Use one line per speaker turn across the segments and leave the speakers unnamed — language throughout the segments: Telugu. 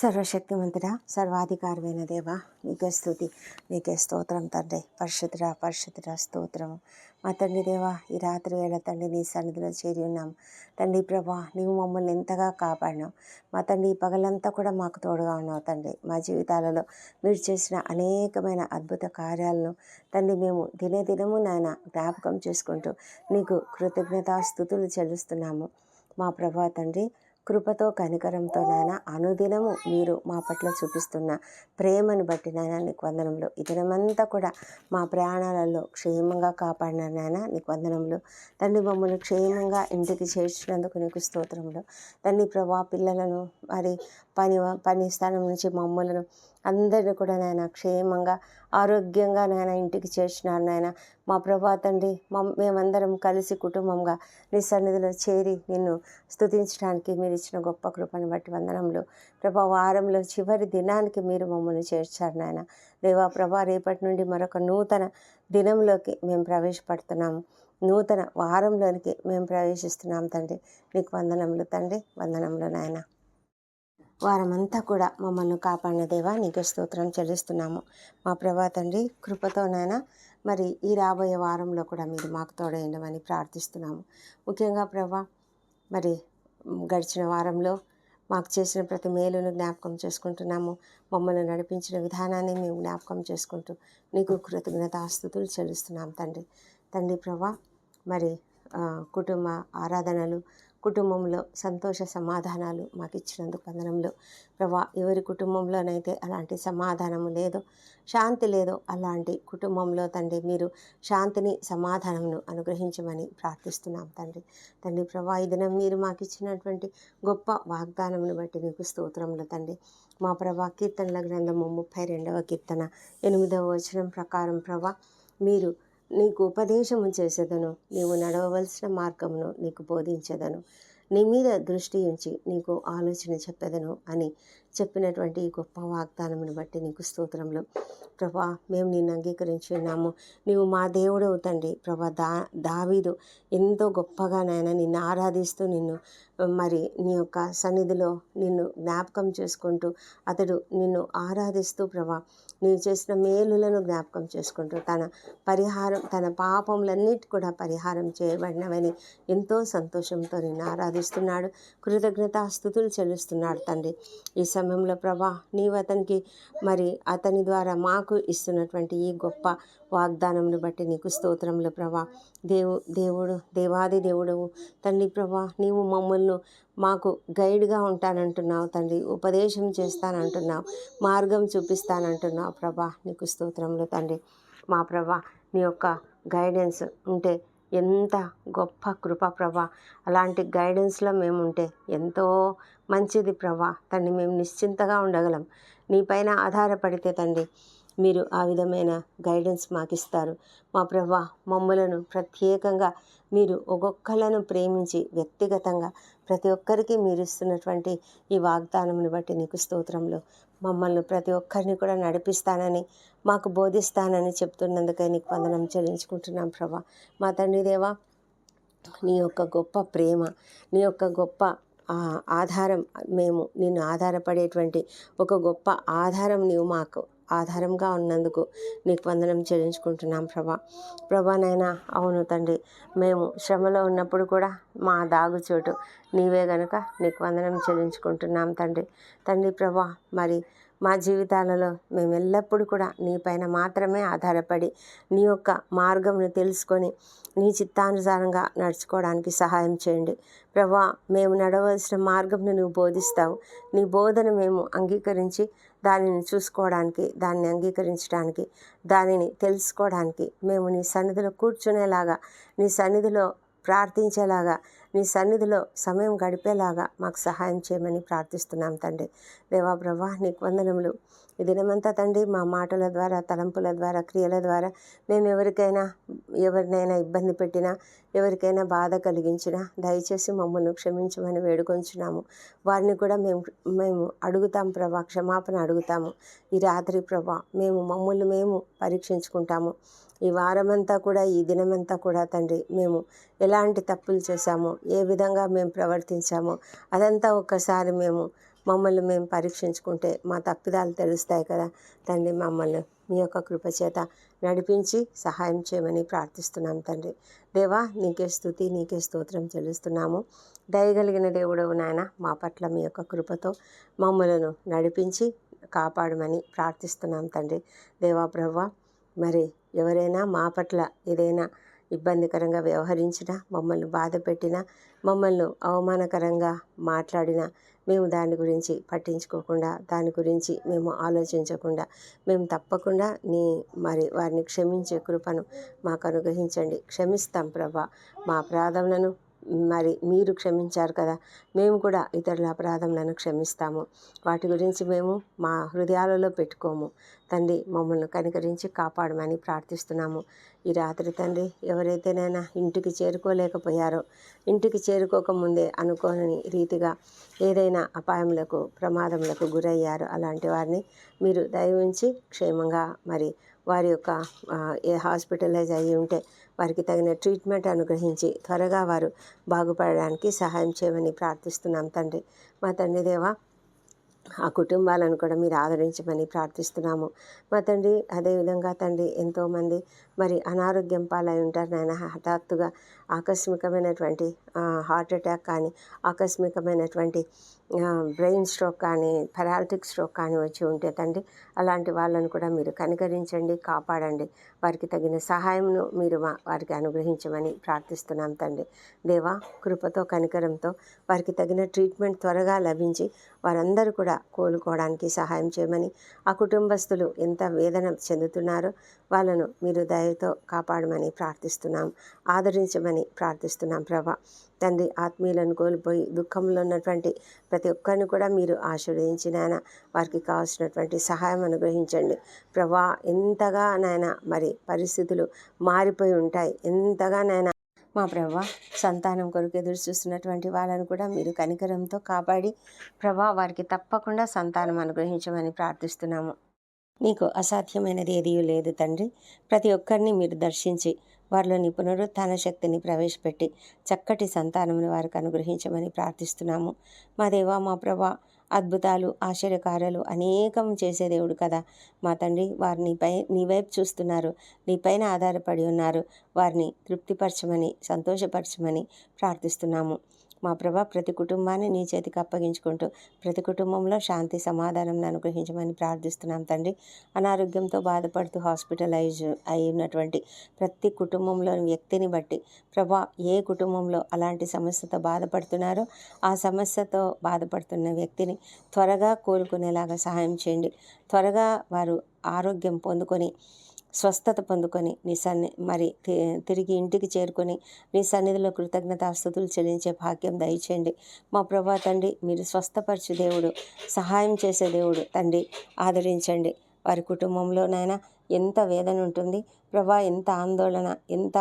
సర్వశక్తిమంతుడా సర్వాధికారమైన దేవ నీకే స్థుతి నీకే స్తోత్రం తండ్రి. పరిశుద్ధ పరిశుద్ధుడా స్తోత్రము. మా తండ్రి దేవ ఈ రాత్రి వేళ తండ్రి నీ సన్నిధిలో చేరి ఉన్నాం. తండ్రి ప్రభా నీవు మమ్మల్ని ఎంతగా కాపాడినావు. మా తండ్రి ఈ పగలంతా కూడా మాకు తోడుగా ఉన్నావు తండ్రి. మా జీవితాలలో మీరు చేసిన అనేకమైన అద్భుత కార్యాలను తండ్రి మేము దినదినము నాయన జ్ఞాపకం చేసుకుంటూ నీకు కృతజ్ఞతాస్థుతులు చెల్లిస్తున్నాము. మా ప్రభా తండ్రి కృపతో కనికరంతో నాయన అనుదినము మీరు మా పట్ల చూపిస్తున్న ప్రేమను బట్టి నాయన నీకు వందనంలో ఈ కూడా మా ప్రయాణాలలో క్షేమంగా కాపాడిన నాయన నీకు వందనంలో తండ్రి మమ్మల్ని క్షేమంగా ఇంటికి చేర్చినందుకు నీకు స్తోత్రములు. తండ్రి ప్రభా పిల్లలను మరి పని పని స్థానం నుంచి మమ్మలను అందరిని కూడా నాయన క్షేమంగా ఆరోగ్యంగా నాయన ఇంటికి చేర్చినారు నాయన. మా ప్రభా తండ్రి మేమందరం కలిసి కుటుంబంగా నీ సన్నిధిలో చేరి నిన్ను స్తుతించడానికి మీరు ఇచ్చిన గొప్ప కృపను బట్టి వందనంలో ప్రభా వారంలో చివరి దినానికి మీరు మమ్మల్ని చేర్చారు నాయన. దేవా ప్రభా రేపటి నుండి మరొక నూతన దినంలోకి మేము ప్రవేశపడుతున్నాము నూతన వారంలోనికి మేము ప్రవేశిస్తున్నాం తండ్రి. నీకు వందనములు తండ్రి. వందనములు నాయన. వారమంతా కూడా మమ్మల్ని కాపాడిన దేవా నీకు స్తోత్రం చెల్లిస్తున్నాము. మా ప్రభా తండ్రి కృపతోనైనా మరి ఈ రాబోయే వారంలో కూడా మీరు మాకు తోడైండమని ప్రార్థిస్తున్నాము. ముఖ్యంగా ప్రభా మరి గడిచిన వారంలో మాకు చేసిన ప్రతి మేలును జ్ఞాపకం చేసుకుంటున్నాము. మమ్మల్ని నడిపించిన విధానాన్ని మేము జ్ఞాపకం చేసుకుంటూ నీకు కృతజ్ఞత ఆస్తుతులు చెల్లిస్తున్నాం తండ్రి. తండ్రి ప్రభా మరి కుటుంబ ఆరాధనలు కుటుంబంలో సంతోష సమాధానాలు మాకు ఇచ్చినందుకు వందనంలో ప్రభా ఎవరి కుటుంబంలోనైతే అలాంటి సమాధానము లేదో శాంతి లేదో అలాంటి కుటుంబంలో తండ్రి మీరు శాంతిని సమాధానమును అనుగ్రహించమని ప్రార్థిస్తున్నాం తండ్రి. తండ్రి ప్రభా ఈ దినం మీరు మాకు ఇచ్చినటువంటి గొప్ప వాగ్దానమును బట్టి నీకు స్తోత్రములు తండ్రి. మా ప్రభా కీర్తనల గ్రంథము ముప్పై రెండవ కీర్తన ఎనిమిదవ వచనం ప్రకారం ప్రభా మీరు నీకు ఉపదేశము చేసేదను. నీవు నడవవలసిన మార్గమును నీకు బోధించేదను. నీ మీద దృష్టి ఉంచి నీకు ఆలోచన చెప్పేదను అని చెప్పినటువంటి ఈ గొప్ప వాగ్దానమును బట్టి నీకు స్తోత్రంలో ప్రభా మేము నిన్ను అంగీకరించి ఉన్నాము నీవు మా దేవుడవు తండ్రి. ప్రభా దా దావీదు ఎంతో గొప్పగా నాయన నిన్ను ఆరాధిస్తూ నిన్ను మరి నీ యొక్క సన్నిధిలో నిన్ను జ్ఞాపకం చేసుకుంటూ అతడు నిన్ను ఆరాధిస్తూ ప్రభా నీవు చేసిన మేలులను జ్ఞాపకం చేసుకుంటూ తన పరిహారం తన పాపములన్నిటి కూడా పరిహారం చేయబడినవని ఎంతో సంతోషంతో నిన్ను ఆరాధిస్తున్నాడు. కృతజ్ఞత స్థుతులు చెల్లిస్తున్నాడు తండ్రి. ఈ సమయంలో ప్రభా నీవు అతనికి మరి అతని ద్వారా మాకు ఇస్తున్నటువంటి ఈ గొప్ప వాగ్దానంను బట్టి నీకు స్తోత్రములు ప్రభా. దేవు దేవుడు దేవాది దేవుడవు. తండ్రి ప్రభా నీవు మమ్మల్ని మాకు గైడ్గా ఉంటానంటున్నావు తండ్రి. ఉపదేశం చేస్తానంటున్నావు. మార్గం చూపిస్తానంటున్నావు ప్రభా. నీకు స్తోత్రములు తండ్రి. మా ప్రభా నీ యొక్క గైడెన్స్ ఉంటే ఎంత గొప్ప కృప ప్రభా. అలాంటి గైడెన్స్లో మేము ఉంటే ఎంతో మంచిది ప్రభా. తండ్రి మేము నిశ్చింతగా ఉండగలం. నీపైన ఆధారపడితే తండ్రి మీరు ఆ విధమైన గైడెన్స్ మాకు ఇస్తారు మా ప్రభా మమ్మలను ప్రత్యేకంగా మీరు ఒక్కొక్కలను ప్రేమించి వ్యక్తిగతంగా ప్రతి ఒక్కరికి మీరు ఇస్తున్నటువంటి ఈ వాగ్దానమును బట్టి నీకు స్తోత్రంలో మమ్మల్ని ప్రతి ఒక్కరిని కూడా నడిపిస్తానని మాకు బోధిస్తానని చెప్తున్నందుకే నీకు వందనం చెల్లించుకుంటున్నాం ప్రభా. మా తండ్రి దేవా నీ యొక్క గొప్ప ప్రేమ నీ యొక్క గొప్ప ఆధారం మేము నిన్ను ఆధారపడేటువంటి ఒక గొప్ప ఆధారం నీవు మాకు ఆధారంగా ఉన్నందుకు నీకు వందనం చెల్లించుకుంటున్నాం ప్రభా. ప్రభానైనా అవును తండ్రి మేము శ్రమలో ఉన్నప్పుడు కూడా మా దాగుచోటు నీవే గనుక నీకు వందనం చెల్లించుకుంటున్నాం తండ్రి. తండ్రి ప్రభా మరి మా జీవితాలలో మేము ఎల్లప్పుడూ కూడా నీపైన మాత్రమే ఆధారపడి నీ యొక్క మార్గంను తెలుసుకొని నీ చిత్తానుసారంగా నడుచుకోవడానికి సహాయం చేయండి. ప్రభా మేము నడవలసిన మార్గంను నువ్వు బోధిస్తావు. నీ బోధన మేము అంగీకరించి దానిని చూసుకోవడానికి దాన్ని అంగీకరించడానికి దానిని తెలుసుకోవడానికి మేము నీ సన్నిధిలో కూర్చునేలాగా నీ సన్నిధిలో ప్రార్థించేలాగా నీ సన్నిధిలో సమయం గడిపేలాగా మాకు సహాయం చేయమని ప్రార్థిస్తున్నాం తండ్రి. దేవా ప్రభా నీకు వందనములు. ఈ దినమంతా తండ్రి మా మాటల ద్వారా తలంపుల ద్వారా క్రియల ద్వారా మేము ఎవరికైనా ఎవరినైనా ఇబ్బంది పెట్టినా ఎవరికైనా బాధ కలిగించినా దయచేసి మమ్మల్ని క్షమించమని వేడుకొంచున్నాము. వారిని కూడా మేము మేము అడుగుతాం ప్రభా క్షమాపణ అడుగుతాము. ఈ రాత్రి ప్రభా మేము మమ్మల్ని మేము పరీక్షించుకుంటాము. ఈ వారమంతా కూడా ఈ దినమంతా కూడా తండ్రి మేము ఎలాంటి తప్పులు చేశామో ఏ విధంగా మేము ప్రవర్తించామో అదంతా ఒక్కసారి మేము మమ్మల్ని మేము పరీక్షించుకుంటే మా తప్పిదాలు తెలుస్తాయి కదా. తండ్రి మమ్మల్ని మీ యొక్క కృప చేత నడిపించి సహాయం చేయమని ప్రార్థిస్తున్నాం తండ్రి. దేవా నీకే స్థుతి నీకే స్తోత్రం చెల్లిస్తున్నాము. దయగలిగిన దేవుడవు నాయన మా పట్ల మీ యొక్క కృపతో మమ్మలను నడిపించి కాపాడమని ప్రార్థిస్తున్నాం తండ్రి. దేవా ప్రవ్వ మరి ఎవరైనా మా పట్ల ఏదైనా ఇబ్బందికరంగా వ్యవహరించినా మమ్మల్ని బాధ పెట్టినా మమ్మల్ని అవమానకరంగా మాట్లాడినా మేము దాని గురించి పట్టించుకోకుండా దాని గురించి మేము ఆలోచించకుండా మేము తప్పకుండా నీ మరి వారిని క్షమించే కృపను మాకు అనుగ్రహించండి. క్షమిస్తాం ప్రభా. మా అపరాధములను మరి మీరు క్షమించారు కదా. మేము కూడా ఇతరుల అపరాధములను క్షమిస్తాము. వాటి గురించి మేము మా హృదయాలలో పెట్టుకోము. తండ్రి మమ్మల్ని కనికరించి కాపాడమని ప్రార్థిస్తున్నాము. ఈ రాత్రి తండ్రి ఎవరైతేనైనా ఇంటికి చేరుకోలేకపోయారో ఇంటికి చేరుకోకముందే అనుకోని రీతిగా ఏదైనా అపాయములకు ప్రమాదములకు గురయ్యారు అలాంటి వారిని మీరు దయవించి క్షేమంగా మరి వారి యొక్క హాస్పిటలైజ్ అయ్యి ఉంటే వారికి తగిన ట్రీట్మెంట్ అనుగ్రహించి త్వరగా వారు బాగుపడడానికి సహాయం చేయమని ప్రార్థిస్తున్నాం తండ్రి. మా తండ్రి దేవా ఆ కుటుంబాలను కూడా మీరు ఆదరించమని ప్రార్థిస్తున్నాము. మా తండ్రి అదేవిధంగా తండ్రి ఎంతోమంది మరి అనారోగ్యం పాలై ఉంటారు నాయన హఠాత్తుగా ఆకస్మికమైనటువంటి హార్ట్ అటాక్ కానీ ఆకస్మికమైనటువంటి బ్రెయిన్ స్ట్రోక్ కానీ పెరాలిటిక్ స్ట్రోక్ కానీ వచ్చి ఉంటే తండ్రి అలాంటి వాళ్ళను కూడా మీరు కనికరించండి కాపాడండి. వారికి తగిన సహాయంను మీరు మా వారికి అనుగ్రహించమని ప్రార్థిస్తున్నాం తండ్రి. దేవా కృపతో కనికరంతో వారికి తగిన ట్రీట్మెంట్ త్వరగా లభించి వారందరూ కూడా కోలుకోవడానికి సహాయం చేయమని ఆ కుటుంబస్తులు ఎంత వేదన చెందుతున్నారో వాళ్ళను మీరు దయతో కాపాడమని ప్రార్థిస్తున్నాం. ఆదరించమని ప్రార్థిస్తున్నాం ప్రభా. తండ్రి ఆత్మీయులను కోల్పోయి దుఃఖంలో ఉన్నటువంటి ప్రతి ఒక్కరిని కూడా మీరు ఆశీర్వదించి నాయన వారికి కావాల్సినటువంటి సహాయం అనుగ్రహించండి. ప్రభా ఎంతగా నాయన మరి పరిస్థితులు మారిపోయి ఉంటాయి ఎంతగా నాయన మా ప్రభా సంతానం కొరకు ఎదురు చూస్తున్నటువంటి వాళ్ళని కూడా మీరు కనికరంతో కాపాడి ప్రభా వారికి తప్పకుండా సంతానం అనుగ్రహించమని ప్రార్థిస్తున్నాము. నీకు అసాధ్యమైనది ఏదీ లేదు తండ్రి. ప్రతి ఒక్కరిని మీరు దర్శించి వారిలోని పునరుత్థాన శక్తిని ప్రవేశపెట్టి చక్కటి సంతానమును వారికి అనుగ్రహించమని ప్రార్థిస్తున్నాము. మా దేవా మా ప్రభా అద్భుతాలు ఆశ్చర్యకార్యాలు అనేకం చేసే దేవుడు కదా. మా తండ్రి వారిని నీపై నీ వైపు చూస్తున్నారు నీపైన ఆధారపడి ఉన్నారు. వారిని తృప్తిపరచమని సంతోషపరచమని ప్రార్థిస్తున్నాము. మా ప్రభా ప్రతి కుటుంబాన్ని నీ చేతికి అప్పగించుకుంటూ ప్రతి కుటుంబంలో శాంతి సమాధానం అనుగ్రహించమని ప్రార్థిస్తున్నాం తండ్రి. అనారోగ్యంతో బాధపడుతూ హాస్పిటలైజ్ అయినటువంటి ప్రతి కుటుంబంలోని వ్యక్తిని బట్టి ప్రభా ఏ కుటుంబంలో అలాంటి సమస్యతో బాధపడుతున్నారో ఆ సమస్యతో బాధపడుతున్న వ్యక్తిని త్వరగా కోలుకునేలాగా సహాయం చేయండి. త్వరగా వారు ఆరోగ్యం పొందుకొని స్వస్థత పొందుకొని నీ సన్ని మరి తి- తిరిగి ఇంటికి చేరుకొని నీ సన్నిధిలో కృతజ్ఞతాస్థుతులు చెల్లించే భాగ్యం దయచేయండి. మా ప్రభా తండ్రి మీరు స్వస్థపరచు దేవుడు సహాయం చేసే దేవుడు తండ్రి ఆదరించండి. వారి కుటుంబంలోనైనా ఎంత వేదన ఉంటుంది ప్రభా ఎంత ఆందోళన ఎంత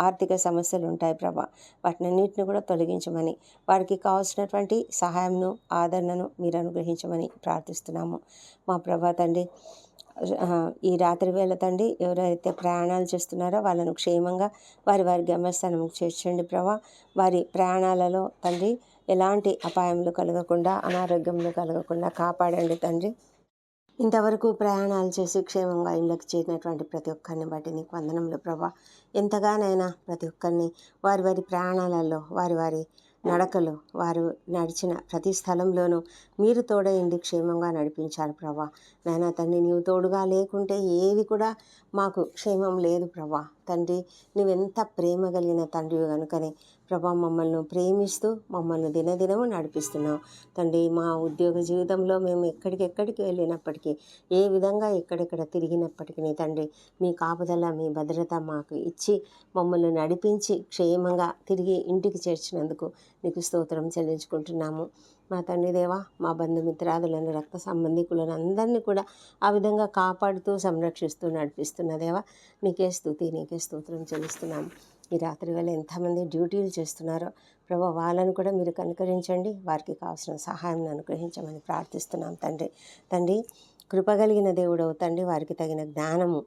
ఆర్థిక సమస్యలు ఉంటాయి ప్రభా. వాటినన్నింటిని కూడా తొలగించమని వారికి కావాల్సినటువంటి సహాయంను ఆదరణను మీరు అనుగ్రహించమని ప్రార్థిస్తున్నాము. మా ప్రభా తండ్రి ఈ రాత్రి వేళ తండ్రి ఎవరైతే ప్రయాణాలు చేస్తున్నారో వాళ్ళను క్షేమంగా వారి వారి గమ్యస్థానం చేర్చండి ప్రభా. వారి ప్రయాణాలలో తండ్రి ఎలాంటి అపాయములు కలగకుండా అనారోగ్యములు కలగకుండా కాపాడండి తండ్రి. ఇంతవరకు ప్రయాణాలు చేసి క్షేమంగా ఇళ్ళకి చేరినటువంటి ప్రతి ఒక్కరిని బట్టి నీకు వందనంలో ప్రభా. ఎంతగానైనా ప్రతి ఒక్కరిని వారి వారి ప్రయాణాలలో వారి వారి నడకలు వారు నడిచిన ప్రతి స్థలంలోనూ మీరు తోడయండి క్షేమంగా నడిపించారు ప్రభా. నాయన తండ్రి నీవు తోడుగా లేకుంటే ఏది కూడా మాకు క్షేమం లేదు ప్రభా. తండ్రి నువ్వెంత ప్రేమ కలిగిన తండ్రి కనుకనే ప్రభా మమ్మల్ని ప్రేమిస్తూ మమ్మల్ని దినదినము నడిపిస్తున్నావు. తండ్రి మా ఉద్యోగ జీవితంలో మేము ఎక్కడికెక్కడికి వెళ్ళినప్పటికీ ఏ విధంగా ఎక్కడెక్కడ తిరిగినప్పటికీ తండ్రి మీ కాపుదల మీ భద్రత మాకు ఇచ్చి మమ్మల్ని నడిపించి క్షేమంగా తిరిగి ఇంటికి చేర్చినందుకు నీకు స్తోత్రం చెల్లించుకుంటున్నాము. మా తండ్రి దేవా మా బంధుమిత్రాదులను రక్త సంబంధికులను అందరినీ కూడా ఆ విధంగా కాపాడుతూ సంరక్షిస్తూ నడిపిస్తున్న దేవా నీకే స్థుతి నీకే స్తోత్రం చెల్లిస్తున్నాం. ఈ రాత్రి వేళ ఎంతమంది డ్యూటీలు చేస్తున్నారో ప్రభా వాళ్ళను కూడా మీరు కనుకరించండి. వారికి కావాల్సిన సహాయం అనుగ్రహించమని ప్రార్థిస్తున్నాం తండ్రి. తండ్రి కృపగలిగిన దేవుడవు తండ్రి. వారికి తగిన జ్ఞానము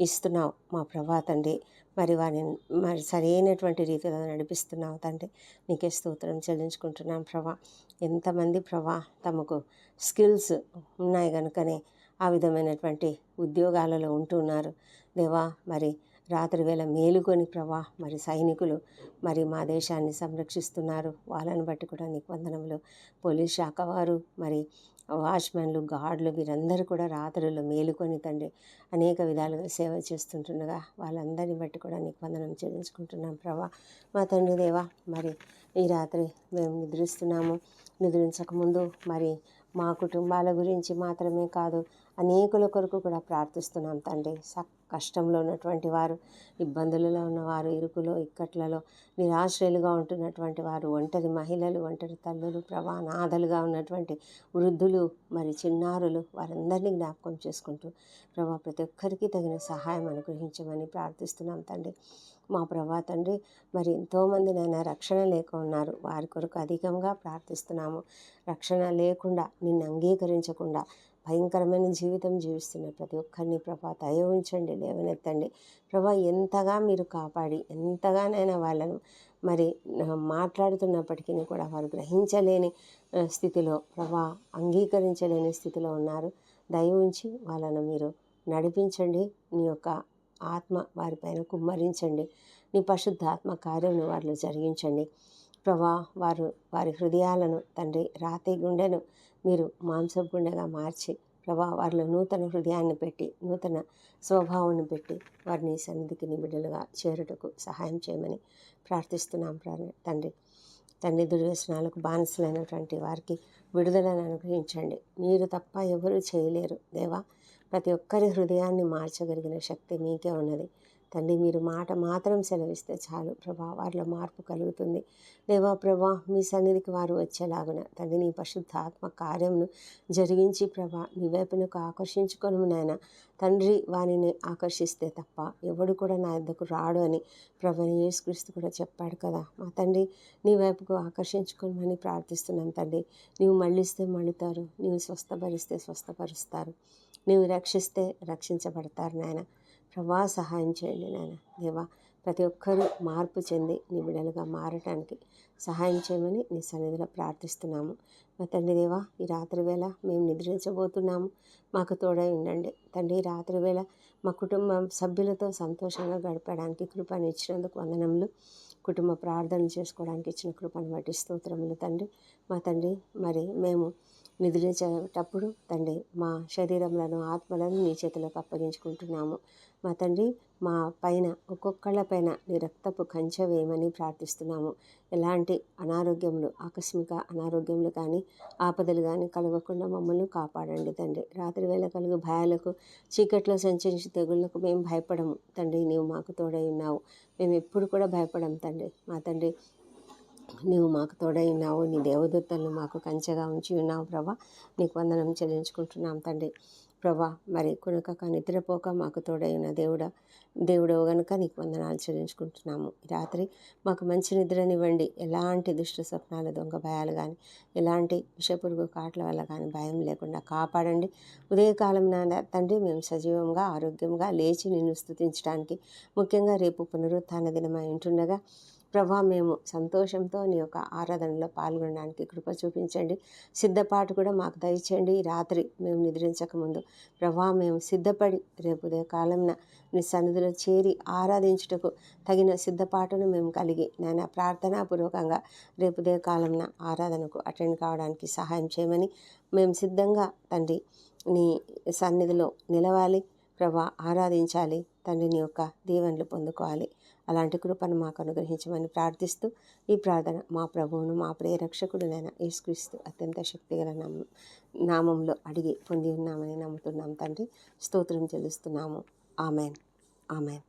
ఇస్తున్నావు మా ప్రభా తండ్రి. మరి వారిని మరి సరైనటువంటి రీతిలో నడిపిస్తున్నావు తండ్రి. నీకే స్తోత్రం చెల్లించుకుంటున్నాం ప్రభా. ఎంతమంది ప్రభా తమకు స్కిల్స్ ఉన్నాయి కనుకనే ఆ విధమైనటువంటి ఉద్యోగాలలో ఉంటున్నారు దేవా మరి రాత్రి వేళ మేలుకొని ప్రభా మరి సైనికులు మరి మా దేశాన్ని సంరక్షిస్తున్నారు. వాళ్ళని బట్టి కూడా నీకు వందనములు. పోలీస్ శాఖ వారు మరి వాచ్మెన్లు గార్డులు వీరందరూ కూడా రాత్రులు మేలుకొని తండ్రి అనేక విధాలుగా సేవ చేస్తుంటుండగా వాళ్ళందరిని బట్టి కూడా నీకు వందనం చెల్లించుకుంటున్నాం ప్రభా మా తండ్రి దేవా మరి ఈ రాత్రి మేము నిద్రిస్తున్నాము. నిద్రించకముందు మరి మా కుటుంబాల గురించి మాత్రమే కాదు అనేకుల కొరకు కూడా ప్రార్థిస్తున్నాం తండ్రి. సక్ కష్టంలో ఉన్నటువంటి వారు ఇబ్బందులలో ఉన్నవారు ఇరుకులో ఇక్కట్లలో నిరాశ్రయులుగా ఉంటున్నటువంటి వారు ఒంటరి మహిళలు ఒంటరి తల్లులు ప్రభానాథలుగా ఉన్నటువంటి వృద్ధులు మరి చిన్నారులు వారందరినీ జ్ఞాపకం చేసుకుంటూ ప్రభా ప్రతి ఒక్కరికి తగిన సహాయం అనుగ్రహించమని ప్రార్థిస్తున్నాం తండ్రి. మా ప్రభా తండ్రి మరి ఎంతోమంది నైనా రక్షణ లేక ఉన్నారు. వారి కొరకు అధికంగా ప్రార్థిస్తున్నాము. రక్షణ లేకుండా నిన్ను అంగీకరించకుండా భయంకరమైన జీవితం జీవిస్తున్న ప్రతి ఒక్కరిని ప్రభా దయ ఉంచండి లేవనెత్తండి. ప్రభా ఎంతగా మీరు కాపాడి ఎంతగానైనా వాళ్ళను మరి మాట్లాడుతున్నప్పటికీ కూడా వారు గ్రహించలేని స్థితిలో ప్రభా అంగీకరించలేని స్థితిలో ఉన్నారు. దయ ఉంచి వాళ్ళను మీరు నడిపించండి. నీ యొక్క ఆత్మ వారిపైన కుమ్మరించండి. నీ పరిశుద్ధాత్మ కార్యమును వారిలో జరిగించండి. ప్రభా వారు వారి హృదయాలను తండ్రి రాతి గుండెను మీరు మాంసగుండగా గుండెగా మార్చి ప్రభా వారిలో నూతన హృదయాన్ని పెట్టి నూతన స్వభావాన్ని పెట్టి వారిని సన్నిధికి నిబిడలుగా చేరుటకు సహాయం చేయమని ప్రార్థిస్తున్నాం తండ్రి. తండ్రి దుర్వ్యసనాలకు బానిసలైనటువంటి వారికి విడుదలను అనుగ్రహించండి. మీరు తప్ప ఎవరు చేయలేరు. దేవా ప్రతి ఒక్కరి హృదయాన్ని మార్చగలిగిన శక్తి మీకే ఉన్నది. తండ్రి మీరు మాట మాత్రం సెలవిస్తే చాలు ప్రభా వారిలో మార్పు కలుగుతుంది. దేవా ప్రభా మీ సన్నిధికి వారు వచ్చేలాగున తండ్రి నీ పరిశుద్ధాత్మ కార్యంను జరిగించి ప్రభా నీ వైపునకు ఆకర్షించుకొని నాయన. తండ్రి వారిని ఆకర్షిస్తే తప్ప ఎవడు కూడా నా ఇద్దకు రాడు అని ప్రభు యేసుక్రీస్తు కూడా చెప్పాడు కదా. మా తండ్రి నీ వైపుకు ఆకర్షించుకోమని ప్రార్థిస్తున్నాం తండ్రి నీవు మళ్ళిస్తే మళ్ళుతారు నీవు స్వస్థపరిస్తే స్వస్థపరుస్తారు నీవు రక్షిస్తే రక్షించబడతారు నాయన. ప్రభా సహాయం చేయండి నాయన. దేవా ప్రతి ఒక్కరూ మార్పు చెంది నీ బిడలుగా మారటానికి సహాయం చేయమని నీ సన్నిధిలో ప్రార్థిస్తున్నాము. మా తండ్రి దేవా ఈ రాత్రి వేళ మేము నిద్రించబోతున్నాము. మాకు తోడై ఉండండి. తండ్రి రాత్రి వేళ మా కుటుంబం సభ్యులతో సంతోషంగా గడపడానికి కృపను ఇచ్చినందుకు వందనములు. కుటుంబ ప్రార్థన చేసుకోవడానికి ఇచ్చిన కృపను బట్టి స్తోత్రములు తండ్రి. మా తండ్రి మరి మేము నిద్రించేటప్పుడు తండ్రి మా శరీరములను ఆత్మలను నీ చేతులకు అప్పగించుకుంటున్నాము. మా తండ్రి మా పైన ఒక్కొక్కళ్ళ పైన నీ రక్తపు కంచె వేయమని ప్రార్థిస్తున్నాము. ఎలాంటి అనారోగ్యములు ఆకస్మిక అనారోగ్యములు కానీ ఆపదలు కానీ కలగకుండా మమ్మల్ని కాపాడండి తండ్రి. రాత్రి వేళ కలుగు భయాలకు చీకట్లో సంచరించి తెగుళ్ళకు మేము భయపడము. తండ్రి నీవు మాకు తోడై ఉన్నావు. మేము ఎప్పుడు కూడా భయపడము తండ్రి. మా తండ్రి నీవు మాకు తోడై ఉన్నావు నీ దేవదూతలను మాకు కంచెగా ఉంచి ఉన్నావు ప్రభా. నీకు వందనం చెల్లించుకుంటున్నాం తండ్రి. ప్రభా మరి కొనక నిద్రపోక మాకు తోడైన దేవుడ దేవుడవు గనుక నీకు వందనాలు చెల్లించుకుంటున్నాము. రాత్రి మాకు మంచి నిద్రనివ్వండి. ఎలాంటి దుష్ట స్వప్నాలు దొంగ భయాలు కానీ ఎలాంటి విషపురుగు కాట్ల వల్ల కానీ భయం లేకుండా కాపాడండి. ఉదయకాలం నా తండ్రి మేము సజీవంగా ఆరోగ్యంగా లేచి నిన్ను స్థుతించడానికి ముఖ్యంగా రేపు పునరుత్థాన దినమై ఉంటుండగా ప్రభా మేము సంతోషంతో నీ యొక్క ఆరాధనలో పాల్గొనడానికి కృప చూపించండి. సిద్ధపాటు కూడా మాకు దయచేయండి. రాత్రి మేము నిద్రించక ముందు ప్రభా మేము సిద్ధపడి రేపు ఉదయ కాలంన నీ సన్నిధిలో చేరి ఆరాధించుటకు తగిన సిద్ధపాటును మేము కలిగి నేను ప్రార్థనాపూర్వకంగా రేపు ఉదయ కాలంన ఆరాధనకు అటెండ్ కావడానికి సహాయం చేయమని మేము సిద్ధంగా తండ్రి నీ సన్నిధిలో నిలవాలి. ప్రభా ఆరాధించాలి. తండ్రిని యొక్క దీవెనలు పొందుకోవాలి. అలాంటి కృపను మాకు అనుగ్రహించమని ప్రార్థిస్తూ ఈ ప్రార్థన మా ప్రభువును మా ప్రియ రక్షకుడు యేసుక్రీస్తు అత్యంత శక్తిగల నామం నామంలో అడిగి పొంది ఉన్నామని నమ్ముతున్నాం తండ్రి. స్తోత్రం చెల్లిస్తున్నాము. ఆమెన్. ఆమెన్.